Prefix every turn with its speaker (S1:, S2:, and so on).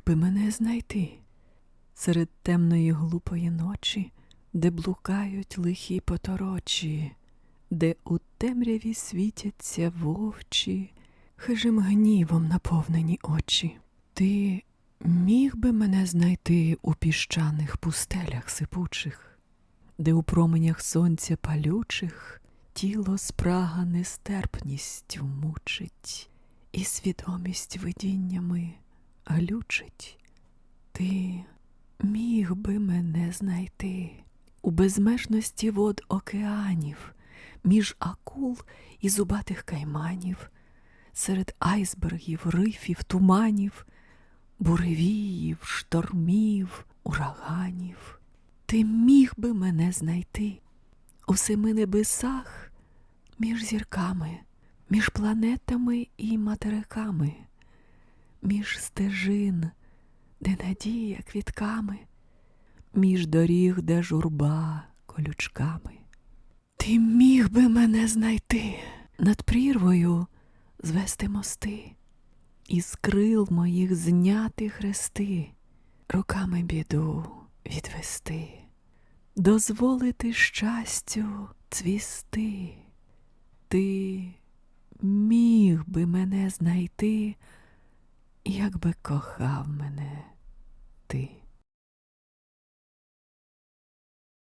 S1: міг би мене знайти серед темної глупої ночі, де блукають лихі поторочі, де у темряві світяться вовчі, хижим гнівом наповнені очі. Ти міг би мене знайти у піщаних пустелях сипучих, де у променях сонця палючих тіло спрага нестерпністю мучить, і свідомість видіннями глючить. Ти міг би мене знайти у безмежності вод океанів, між акул і зубатих кайманів, серед айсбергів, рифів, туманів, буревіїв, штормів, ураганів. Ти міг би мене знайти у семи небесах між зірками, між планетами і материками, між стежин, де надія квітками, між доріг, де журба колючками. Ти міг би мене знайти над прірвою звести мости, із крил моїх зняти хрести, руками біду відвести, дозволити щастю цвісти. Ти міг би мене знайти, якби кохав мене ти.